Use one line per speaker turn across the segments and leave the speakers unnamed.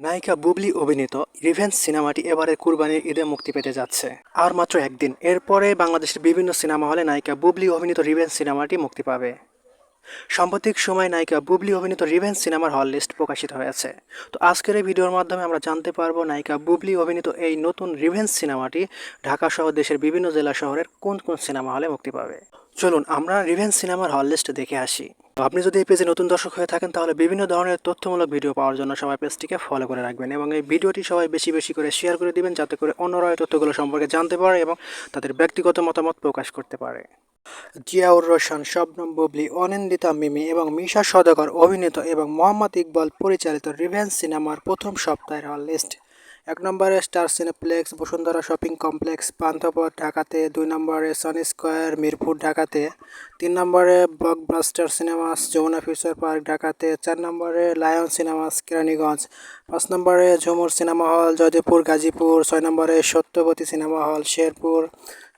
নায়িকা বুবলি অভিনীত রিভেঞ্জ সিনেমাটি এবারে কুরবানির ঈদে মুক্তি পেতে যাচ্ছে। আর মাত্র একদিন। এরপরে বাংলাদেশের বিভিন্ন সিনেমা হলে নায়িকা বুবলি অভিনীত রিভেঞ্জ সিনেমাটি মুক্তি পাবে। সাম্প্রতিক সময় নায়িকা বুবলি অভিনীত রিভেঞ্জ সিনেমার হল লিস্ট প্রকাশিত হয়েছে। তো আজকের এই ভিডিওর মাধ্যমে আমরা জানতে পারব নায়িকা বুবলি অভিনীত এই নতুন রিভেঞ্জ সিনেমাটি ঢাকা সহ দেশের বিভিন্ন জেলা শহরের কোন কোন সিনেমা হলে মুক্তি পাবে। চলুন আমরা রিভেঞ্জ সিনেমার হল লিস্ট দেখে আসি। আপনি যদি এই পেজে নতুন দর্শক হয়ে থাকেন, তাহলে বিভিন্ন ধরনের তথ্যমূলক ভিডিও পাওয়ার জন্য সবাই পেজটিকে ফলো করে রাখবেন এবং এই ভিডিওটি সবাই বেশি বেশি করে শেয়ার করে দিবেন, যাতে করে অন্যরা তথ্যগুলো সম্পর্কে জানতে পারে এবং তাদের ব্যক্তিগত মতামত প্রকাশ করতে পারে। জিয়াউর রোশন শবনম বুবলি, অনিন্দিতা মিমি এবং মিশা সদাগর অভিনীত এবং মোহাম্মদ ইকবাল পরিচালিত রিভেঞ্জ সিনেমার প্রথম সপ্তাহের হল লিস্ট এক নম্বরে Star Cineplex, Bashundhara Shopping Complex, Panthapath ঢাকাতে, দুই নম্বরে সানি স্কোয়ার, মিরপুর ঢাকাতে, তিন নম্বরে Blockbuster Cinemas, Jamuna Future Park ঢাকাতে, চার নম্বরে লায়ন সিনেমাস, কেরানীগঞ্জ, পাঁচ নম্বরে ঝুমুর সিনেমা হল, জয়দেবপুর, গাজীপুর, ছয় নম্বরে সত্যবতী সিনেমা হল, শেরপুর,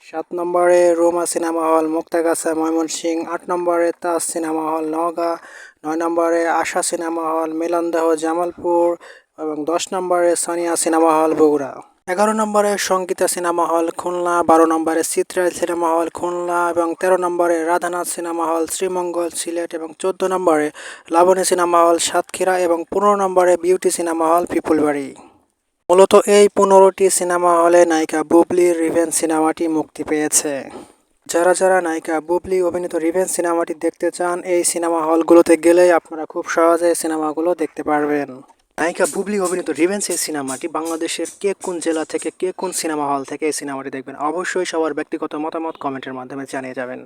সাত নম্বরে রোমা সিনেমা হল, মুক্তাগাছা, ময়মনসিংহ, আট নম্বরে তাজ সিনেমা হল, নওগাঁ, নয় নম্বরে আশা সিনেমা হল, মিলনদহ, জামালপুর এবং দশ নম্বরে সানিয়া সিনেমা হল বগুড়া। এগারো নম্বরে সঙ্গীতা সিনেমা হল খুলনা, বারো নম্বরে চিত্রাইল সিনেমা হল খুলনা এবং তেরো নম্বরে রাধানাথ সিনেমা হল শ্রীমঙ্গল সিলেট এবং চোদ্দ নম্বরে লাবণী সিনেমা হল সাতক্ষীরা এবং পনেরো নম্বরে বিউটি সিনেমা হল পিপুলবাড়ি। মূলত এই পনেরোটি সিনেমা হলে নায়িকা বুবলির রিভেন সিনেমাটি মুক্তি পেয়েছে। যারা যারা নায়িকা বুবলি অভিনীত রিভেন সিনেমাটি দেখতে চান, এই সিনেমা হলগুলোতে গেলেই আপনারা খুব সহজে সিনেমাগুলো দেখতে পারবেন। নায়িকা বুবলি অভিনীত রিভেন্স এই সিনেমাটি বাংলাদেশের কে কোন জেলা থেকে কে কোন সিনেমা হল থেকে এই সিনেমাটি দেখবেন। অবশ্যই সবার ব্যক্তিগত মতামত কমেন্টের মাধ্যমে জানিয়ে যাবেন।